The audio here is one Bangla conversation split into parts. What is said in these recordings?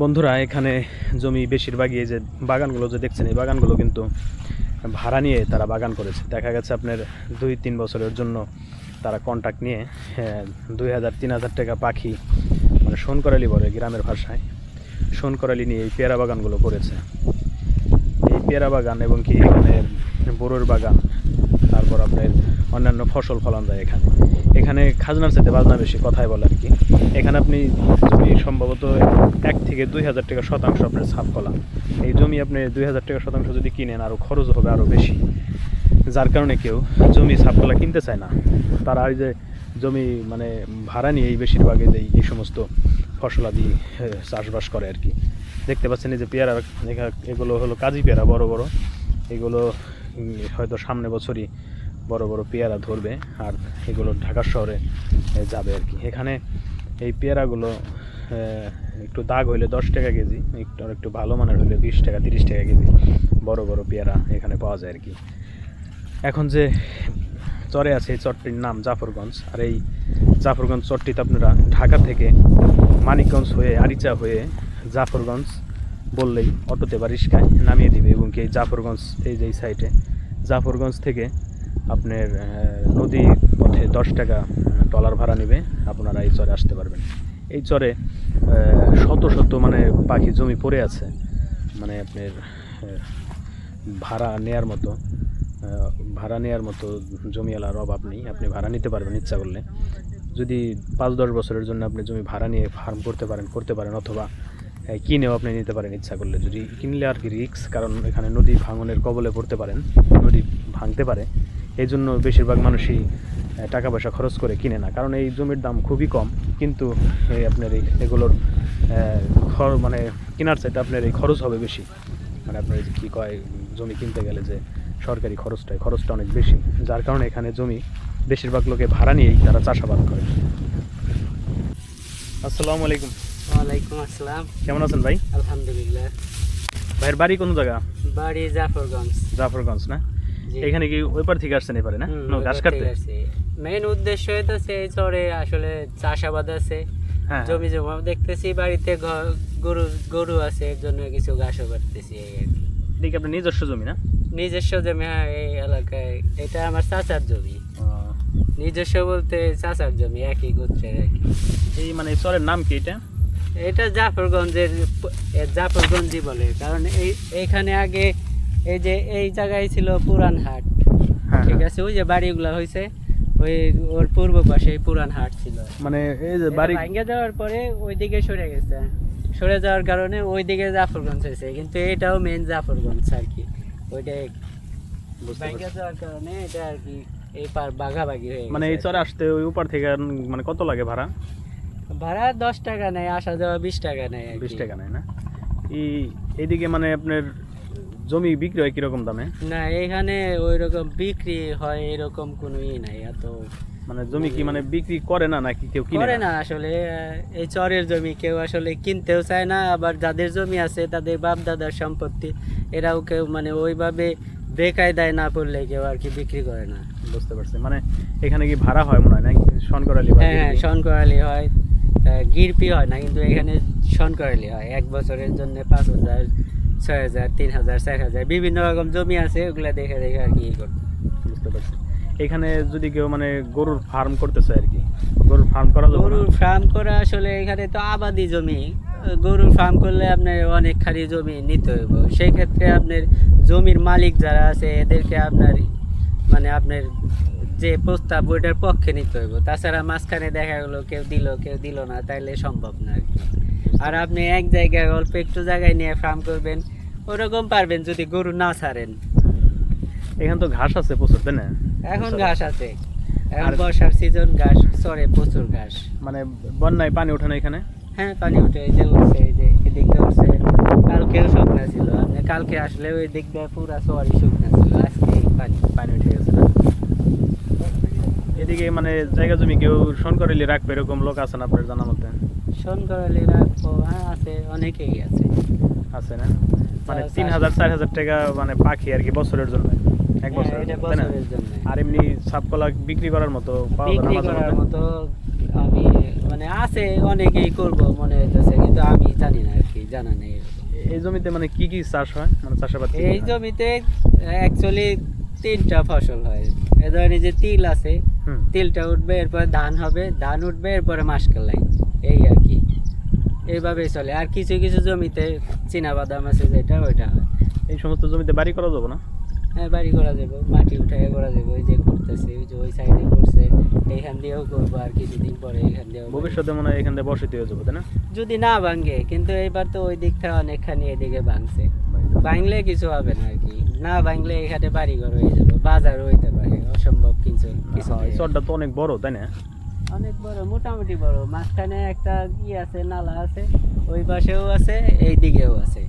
বন্ধুরা এখানে জমি বেশিরভাগই যে বাগানগুলো যে দেখছেন এই বাগানগুলো কিন্তু ভাড়া নিয়ে তারা বাগান করেছে। দেখা গেছে আপনার দুই তিন বছরের জন্য তারা কন্ট্যাক্ট নিয়ে হ্যাঁ, দুই হাজার তিন হাজার টাকা পাখি মানে সোনকরালি বলে গ্রামের ভাষায় সোনকরালি নিয়ে এই পেয়ারা বাগানগুলো করেছে। এই পেয়ারা বাগান এবং কি এখানে বড়ুর বাগান অন্যান্য ফসল ফলান যায় এখানে। এখানে খাজনার চাইতে বাজনা বেশি, কথাই বলে আর কি। এখানে আপনি জমি সম্ভবত এক থেকে দুই হাজার টাকা শতাংশ আপনার ছাপ কলা এই জমি আপনি দুই হাজার টাকা শতাংশ যদি কিনেন আরও খরচ হবে আরও বেশি। যার কারণে কেউ জমি ছাপ কলা কিনতে চায় না। তারা এই যে জমি মানে ভাড়া বেশিরভাগই এই এই সমস্ত ফসলাদি চাষবাস করে আর কি। দেখতে পাচ্ছেন এই যে পেয়ারা এগুলো হলো কাজী পেয়ারা, বড় বড়। এগুলো হয়তো সামনে বছরই বড় বড় পেয়ারা ধরবে আর এগুলো ঢাকা শহরে যাবে আর কি। এখানে এই পেয়ারাগুলো একটু দাগ হইলে দশ টাকা কেজি, একটু একটু ভালো মানের হইলে বিশ টাকা, তিরিশ টাকা কেজি বড় বড় পেয়ারা এখানে পাওয়া যায় আর কি। এখন যে চরে আছে এই চরটির নাম জাফরগঞ্জ, আর এই জাফরগঞ্জ চরটিতে আপনারা ঢাকা থেকে মানিকগঞ্জ হয়ে, আরিচা হয়ে জাফরগঞ্জ বললেই অটোতে বা রিস্কায় নামিয়ে দিবে এবং কি এই জাফরগঞ্জ, এই যে সাইডে জাফরগঞ্জ থেকে আপনার নদী পথে দশ টাকা ডলার ভাড়া নেবে, আপনারা এই চরে আসতে পারবেন। এই চরে শত শত মানে পাখি জমি পড়ে আছে। মানে আপনার ভাড়া নেয়ার মতো ভাড়া নেওয়ার মতো জমিওয়ালার অভাব নেই। আপনি ভাড়া নিতে পারবেন ইচ্ছা করলে। যদি পাঁচ দশ বছরের জন্য আপনি জমি ভাড়া নিয়ে ফার্ম করতে পারেন করতে পারেন অথবা কিনেও আপনি নিতে পারেন ইচ্ছা করলে। যদি কিনলে আর কি রিক্স কারণ এখানে নদী ভাঙনের কবলে পড়তে পারেন। নদী ভাঙতে পারে। এই জন্য বেশিরভাগ মানুষই টাকা পয়সা খরচ করে কিনে না। কারণ এই জমির দাম খুবই কম কিন্তু এই আপনার এই এগুলোর মানে কেনার চাইতে আপনার এই খরচ হবে বেশি। মানে আপনার এই কী কয় জমি কিনতে গেলে যে সরকারি খরচটা খরচটা অনেক বেশি। যার কারণে এখানে জমি বেশিরভাগ লোকে ভাড়া নিয়েই তারা চাষাবাদ করে। আসসালামু আলাইকুম। ওয়ালাইকুম আসসালাম। কেমন আছেন ভাই? আলহামদুলিল্লাহ। ভাইয়ের বাড়ি কোন জায়গা? বাড়ি জাফরগঞ্জ। জাফরগঞ্জ না। এখানে কি ওই পার থেকে আসছেন এপারে না? ঘাস কাটতে। মেইন উদ্দেশ্য তো সেই চরে আসলে চাষাবাদ আছে হ্যাঁ জমি জমা দেখতেছি বাড়িতে গরু গরু আছে এর জন্য কিছু ঘাসও কাটতেছি এই আর কি। আপনার নিজস্ব জমি না? নিজস্ব জমি হ্যাঁ এই এলাকায়। এটা আমার চাচার জমি। নিজস্ব বলতে চাচার জমি একই গোত্রের আর কি এই মানে চরের নাম কি এটা? এটা জাফরগঞ্জের জাফরগঞ্জই বলে কারণ এই এইখানে আগে এই যে এই জায়গায় ছিল পুরান হাট। হ্যাঁ ঠিক হ্যাঁ। আছে? ওই যে বাড়িগুলো হয়েছে ওই ওর পূর্ব পাশে পুরান হাট ছিল। মানে এই যে বাড়ি ভাঙ্গে যাওয়ার পরে ওইদিকে সরে গেছে। সরে যাওয়ার কারণে ওইদিকে জাফরগঞ্জ হয়েছে কিন্তু এটাও মেন জাফরগঞ্জ আর কি। ওইটা পারছি। যাওয়ার কারণে এটা আর কি এই পার বাঘাবাগি হয়ে মানে এই চরে আসতে ওই উপর থেকে মানে কত লাগে ভাড়া? ভাড়া দশ টাকা নেয় আসা যাওয়া বিশ টাকা নেয় বিশ টাকা নেয় না? এই এইদিকে মানে আপনার জমি বিক্রি হয় কীরকম দামে? না এখানে ওই রকম বিক্রি হয় এরকম কোনো ই নাই এত মানে জমি কি মানে বিক্রি করে না নাকি কেউ কিনে করে না? আসলে এই চরের জমি কেউ আসলে কিনতেও চায় না আবার যাদের জমি আছে তাদের বাপ দাদার সম্পত্তি এরাও কেউ মানে ওইভাবে বেকায়দায় না পড়লে কেউ আর কি বিক্রি করে না। বুঝতে পারছি মানে এখানে কি ভাড়া হয় মনে হয় নাকি? শনকরালি হ্যাঁ হ্যাঁ গিরবি? শনকরালি হয় গিরপি হয় না কিন্তু এখানে শনকরালি হয় এক বছরের জন্য পাঁচ হাজার ছয় হাজার তিন হাজার চার হাজার বিভিন্ন রকম জমি আছে ওগুলা দেখে দেখে আর কি করতে বুঝতে পারছি। এখানে যদি কেউ মানে গরুর ফার্ম করতে চায় আর কি গরুর ফার্ম করা গরুর ফার্ম করা আসলে এখানে তো আবাদি জমি। গরুর ফার্ম করলে আপনার অনেক খালি জমি নিতে হইব। সেই ক্ষেত্রে আপনার জমির মালিক যারা আছে এদেরকে আপনার মানে আপনার যে প্রস্তাব ওইটার পক্ষে নিতে হইব। তাছাড়া মাঝখানে দেখা গেলো কেউ দিল কেউ দিল না তাইলে সম্ভব না আর কি। আর আপনি এক জায়গায় অল্প একটু জায়গায় নিয়ে ফার্ম করবেন ওরকম পারবেন যদি গরু না ছাড়েন। এখন তো ঘাস আছে প্রচুর তাই না? এখন। ঘাস আছে। এখন বর্ষার সিজন ঘাস চরে প্রচুর ঘাস। মানে বন্যায় পানি ওঠে না এখানে? হ্যাঁ পানি উঠে এই যে উঠছে এই যে এদিক দিয়ে উঠছে কালকেও শুকনা ছিল। আপনি কালকে আসলে ওই দিক দিয়ে পুরা সরি শুকনা ছিল আজকে পানি পানি উঠে গেছে। এদিকে মানে জায়গা জমি কেউ শনকরালি রাখবে এরকম লোক আছে না আপনার জানা মতে শোন করালি হ্যাঁ আছে অনেকেই আছে। আছে না? মানে তিন হাজার চার হাজার টাকা মানে পাখি আর কি বছরের জন্য এক হ্যাঁ, বছরের জন্য আর এমনি সাপকলা বিক্রি করার মতো বিক্রি করার মতো আমি মানে আছে অনেকেই করব মনে হইতেছে কিন্তু আমি জানি না আর কি জানা নেই এই জমিতে মানে কি কি চাষ হয়? মানে চাষাবাদ এই জমিতে অ্যাকচুয়ালি তিনটা ফসল হয়। এ ধরেন এই যে তিল আছে তিলটা উঠবে এরপরে ধান হবে ধান উঠবে এরপরে মাসকালাই এই আর কি। এইভাবেই চলে। আর কিছু কিছু জমিতে চীনা বাদাম আছে যেটা ওইটা হয়। এই সমস্ত জমিতে বাড়ি করা যাবে না? হ্যাঁ বাড়ি করা যাবে মাটি উঠাই করা যাবে ওই যে করতেছে ওই যে ওই সাইডে করছে এইখান দিয়েও করব আর কিছুদিন পরে এইখান দিয়েও ভবিষ্যতে মনে হয় এখান থেকে বসতি হয়ে যাবে তাই না? যদি না ভাঙে কিন্তু এইবার তো ওই দিক থেকে অনেকখানি এদিকে ভাঙছে। ভাঙলে কিছু হবে না আর কি। না ভাঙলে এখানে বাড়ি ঘর হয়ে যাবে বাজার হইতে পারে অসম্ভব কিছু কিছু হ্যাঁ, চরটা তো অনেক বড় তাই না? অনেক বড় মোটামুটি বড়। মাঝখানে একটা কি আছে নালা আছে ওই পাশেও আছে এই দিকেও আছে।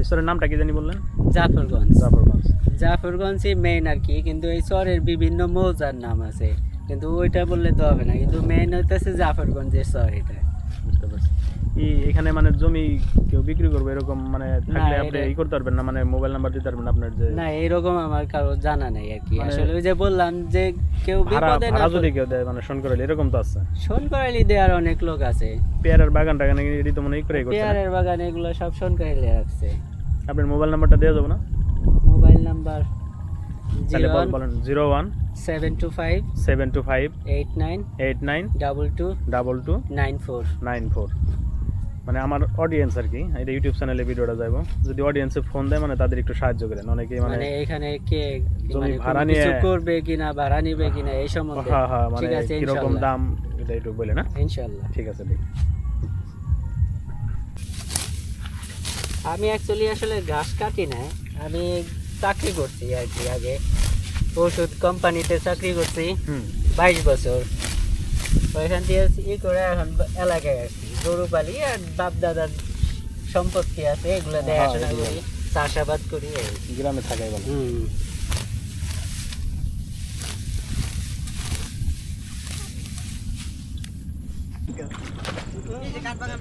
এই নামটা কি জানি বললেন? জাফরগঞ্জ। জাফরগঞ্জ। জাফরগঞ্জই মেইন আর কি কিন্তু এই চরের বিভিন্ন মৌজার নাম আছে। কিন্তু ওইটা বললে তো হবে না কিন্তু মেইন হইতেছে জাফরগঞ্জের চর এটা। বুঝতে পারছি। এখানে মানে জমি কেউ বিক্রি করবে এরকম মানে থাকলে আপনি ই করতে পারবেন না মানে মোবাইল নাম্বার দিতে পারবেন আপনার যে না এরকম আমার কারও জানা নেই আর কি। মানে- আসলে ওই যে বললাম যে কেউ বিপদে না যদি কেউ দেয় মানে শোন করে এরকম তো আছে। শোন করাইলি দেওয়ার অনেক লোক আছে। পেয়ারের বাগান টাগান এটি তো মনে করে করছে পেয়ারের বাগান এগুলো সব শোন করাইলে রাখছে। আপনার মোবাইল নাম্বারটা দেওয়া যাবে না? মোবাইল নাম্বার তাহলে বল- বলেন zero one seven two five seven two five eight nine eight nine double two double two nine four nine four মানে আমার অডিয়েন্স আর কি এটা ইউটিউব চ্যানেলে ভিডিওটা যাব যদি অডিয়েন্সে ফোন দেয় মানে তাদের একটু সাহায্য করেন। অনেকেই মানে মানে এখানে কে জমি মানে ভাড়া নিয়ে- করবে কিনা ভাড়া নিবে কিনা এই সম্বন্ধে। হ্যাঁ হ্যাঁ মানে ঠিক আছে কীরকম দাম এটা একটু বলে না? ইনশাল্লাহ। ঠিক আছে ভাই আমি অ্যাকচুয়ালি আসলে ঘাস কাটি না আমি চাকরি করছি আর কি আগে। ওষুধ কোম্পানিতে চাকরি করছি। বাইশ বছর। ওইখান দিয়ে ই করে এখন এলাকায় আসছি গরু পালি আর বাপ দাদার সম্পত্তি আছে এগুলো দেখাশোনা এগুলো। করি চাষাবাদ করি গ্রামে থাকাই ভালো। হুম। আমাকে ওই যে কাঠ বাগানে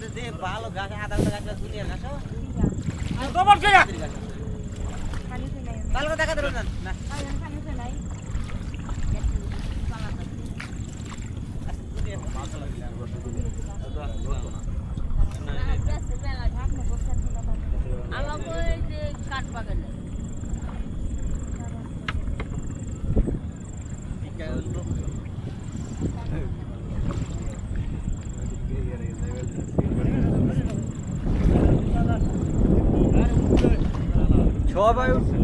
সবাই এর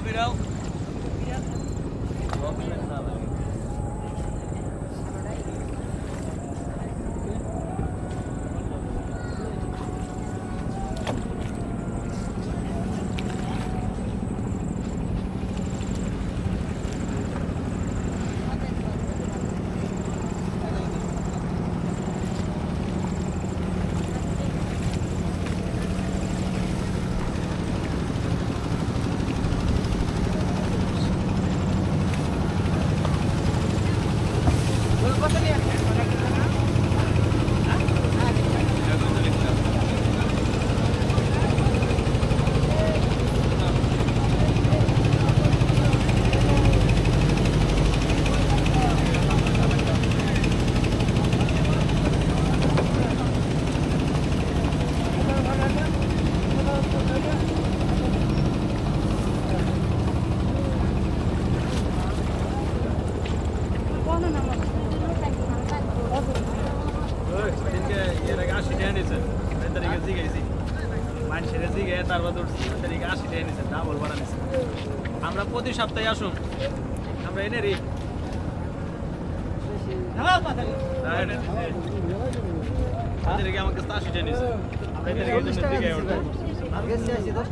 verão. তারিখে জিগাইছি মানুষের জিগে তারপর উঠছি তারিখে আশি টাকা নিয়েছে ডাবল ভাড়া নিয়েছে আমরা প্রতি সপ্তাহে আসুন আমরা এনে রি। আমাকে আশি টাকা নিয়েছে আমরা